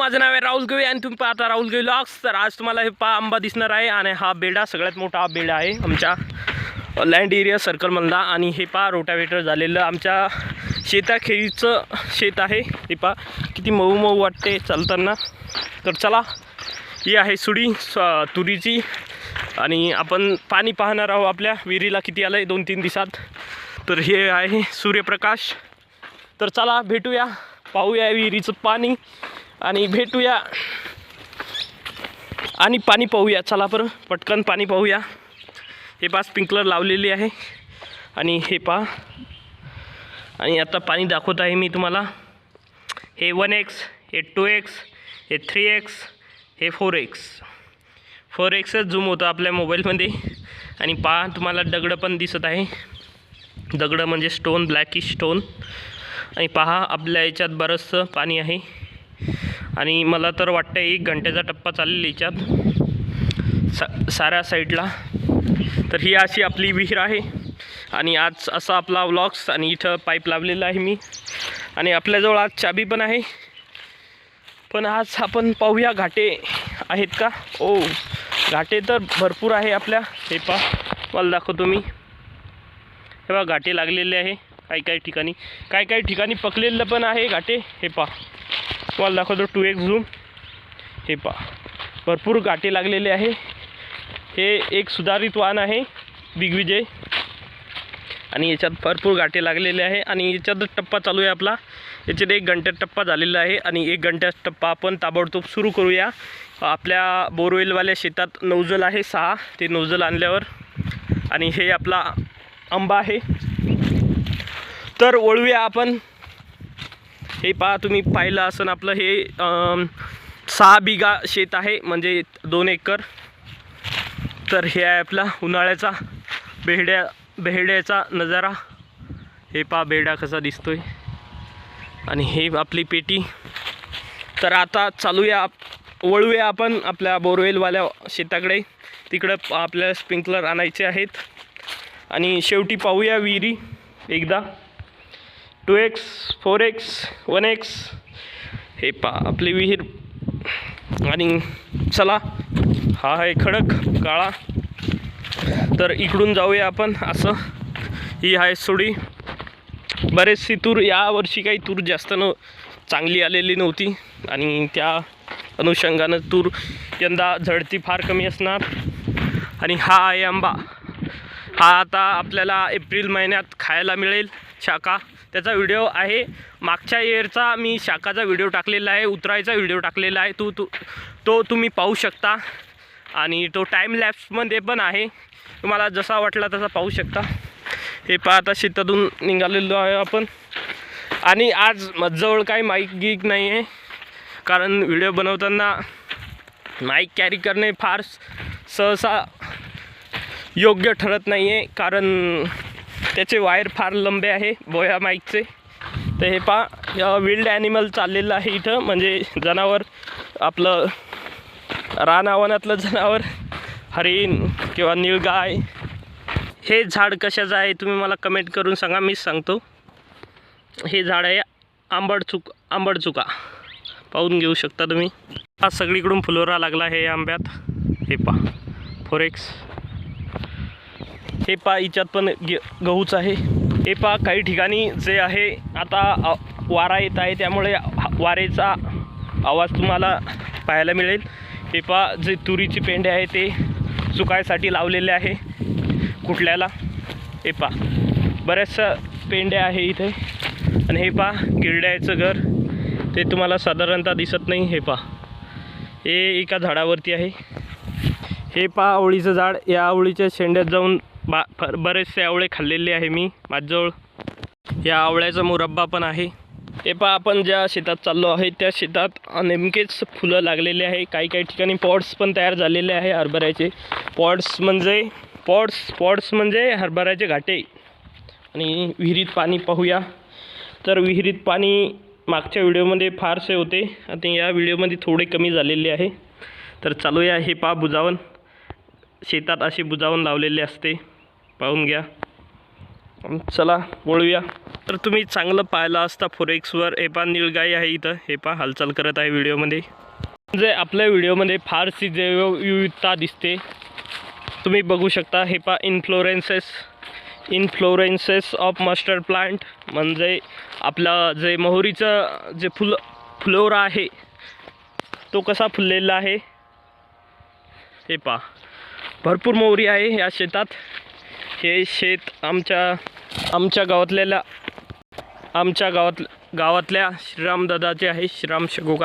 माझं नाव आहे राहुल गवई आणि तुम्ही पाहता राहुल गवई लॉक्स तर आज तुम्हाला हे पा आंबा दिसणार आहे आणि हा बेडा सगळ्यात मोठा हा बेडा आहे आमच्या लँड एरिया सर्कलमधला आणि हे पा रोटावेटर झालेलं आमच्या शेताखेरीचं शेत आहे. हे पा किती मऊ मऊ वाटते चालताना. तर चला ही आहे सुडी स- तुरीची. आणि आपण पाणी पाहणार आहोत आपल्या विहिरीला किती आलं आहे दोन तीन दिवसात. तर हे आहे सूर्यप्रकाश. तर चला भेटूया पाहूया विहिरीचं पाणी. आणि भेटूया. आणि पाणी पाहूया. चला बरं पटकन पाणी पाहूया. हे पा स्प्रिंकलर लावलेली आहे. आणि हे पा आणि आता पाणी दाखवत आहे मी तुम्हाला. हे वन एक्स हे टू एक्स हे थ्री एक्स हे फोर एक्स. फोर एक्सच झूम होतं आपल्या मोबाईलमध्ये आणि पहा तुम्हाला दगडं पण दिसत आहे. दगडं म्हणजे स्टोन ब्लॅकिश स्टोन आणि पहा आपल्या याच्यात बरंचसं पाणी आहे. आणि मला तर वाटतं एक घंट्याचा टप्पा चालेल याच्यात. सा साऱ्या साईडला. तर ही अशी आपली विहीर आहे. आणि आज असा आपला व्लॉग्स आणि इथं पाईप लावलेला आहे मी. आणि आपल्याजवळ आज चाबी पण आहे. पण आज आपण पाहूया घाटे आहेत का? ओ घाटे तर भरपूर आहे आपल्या. हे पा मला दाखवतो मी. हे पा घाटे लागलेले आहे. काही काही ठिकाणी काही काही ठिकाणी पकलेलं पण आहे घाटे. हे पा तुम्हाला दाखवतो टू एक्स झूम हे पा भरपूर गाठी लागलेले आहे. हे एक सुधारित वाहन आहे दिग्विजय आणि याच्यात भरपूर गाठी लागलेले आहे. आणि याच्यात टप्पा चालू आहे आपला. याच्यात एक घंट्यात टप्पा झालेला आहे आणि एक घंट्यात टप्पा आपण ताबडतोब सुरू करूया. आपल्या बोरवेलवाल्या शेतात नौजल आहे सहा. ते नौजल आणल्यावर. आणि हे आपला आंबा आहे. तर वळूया आपण. हे पहा तुम्ही पाहिलं असं आपलं हे सहा बिघा शेत आहे म्हणजे दोन एकर. तर हे आहे आपला उन्हाळ्याचा बेहड्या बेहड्याचा नजारा. हे पहा बेहडा कसा दिसतोय. आणि हे आपली पेटी. तर आता चालूया वळूया आपण आपल्या बोरवेलवाल्या शेताकडे. तिकडं आपल्याला स्प्रिंकलर आणायचे आहेत. आणि शेवटी पाहूया विहिरी एकदा. Two X four X one X. हे पा आपली विहीर. आणि चला हा आहे खडक काळा. तर इकडून जाऊया आपण असं. ही आहे सोडी. बरेचशी तूर यावर्षी काही तूर जास्त न चांगली आलेली नव्हती. आणि त्या अनुषंगानं तूर यंदा झडती फार कमी असणार. आणि हा आहे आंबा. हा आता आपल्याला एप्रिल महिन्यात खायला मिळेल. शाखा. त्याचा व्हिडिओ आहे. मागच्या इयरचा मी शाखाचा व्हिडिओ टाकलेला आहे. उतरायचा व्हिडिओ टाकलेला आहे. तो तू तो तुम्ही पाहू शकता. आणि तो टाईम लॅप्समध्ये पण आहे. तुम्हाला जसा वाटला तसा पाहू शकता. हे पहा आता शेतातून निघालेलो आहे आपण. आणि आज माझ्याजवळ काही माईक गीक नाही आहे कारण व्हिडिओ बनवताना माईक कॅरी करणे फार सहसा योग्य ठरत नाही आहे कारण त्याचे वायर फार लंबे आहे बोया माईकचे. तर हे पा विल्ड ॲनिमल चाललेलं आहे इथं. म्हणजे जनावर आपलं रानावनातलं जनावर हरिण किंवा निळगाय हे झाड कशाचं आहे तुम्ही मला कमेंट करून सांगा मीच सांगतो. हे झाड आहे आंबड चुक आंबड चुका पाहून घेऊ शकता तुम्ही. हा सगळीकडून फुलोरा लागला आहे आंब्यात. हे पा फोरेक्स हे पा हिच्यात पण गे गहूच आहे. हे पा काही ठिकाणी जे आहे आता वारा येत आहे त्यामुळे वारेचा आवाज तुम्हाला पाहायला मिळेल. हे पा जे तुरीची पेंडे आहे ते सुकायसाठी लावलेले आहे. कुठल्याला? हे पा. बऱ्याचशा पेंड्या आहे इथे. आणि हे पा गिरड्याचं घर. ते तुम्हाला साधारणतः दिसत नाही हे पा. हे एका झाडावरती आहे. हे पा आवळीचं झाड. या आवळीच्या शेंड्यात जाऊन बा फ- बरेचसे आवळे खाल्लेले आहे मी माझजवळ या आवळ्याचा मुरब्बा पण आहे. ते पहा आपण ज्या शेतात चाललो आहे त्या शेतात नेमकेच फुलं लागलेले आहे. काही काही ठिकाणी पॉट्स पण तयार झालेले आहे हरभऱ्याचे. पॉट्स म्हणजे पॉट्स पॉट्स म्हणजे हरभऱ्याचे घाटे. आणि विहिरीत पाणी पाहूया. तर विहिरीत पाणी मागच्या व्हिडिओमध्ये फारसे होते. आणि या व्हिडिओमध्ये थोडे कमी झालेले आहे. तर चालूया हे पा बुजावन. शेतात असे बुजावून लावलेले असते. पाहून घ्या. चला वळूया तर तुम्ही चांगलं पाहिलं असता फोरेक्सवर हे पा निळगाई आहे इथं. हे पा हालचाल करत आहे व्हिडिओमध्ये. म्हणजे आपल्या व्हिडिओमध्ये फारशी जैवविविधता दिसते. तुम्ही बघू शकता हे पा inflorescences inflorescences of mustard plant म्हणजे आपलं जे मोहरीचं जे फुल फ्लोरा आहे तो कसा फुललेला आहे. हे पा भरपूर मोहरी आहे या शेतात. हे शेत आमच्या आमच्या गावातल्या आमच्या गावात गावातल्या श्रीराम दादाचे आहे श्रीराम शगोगा.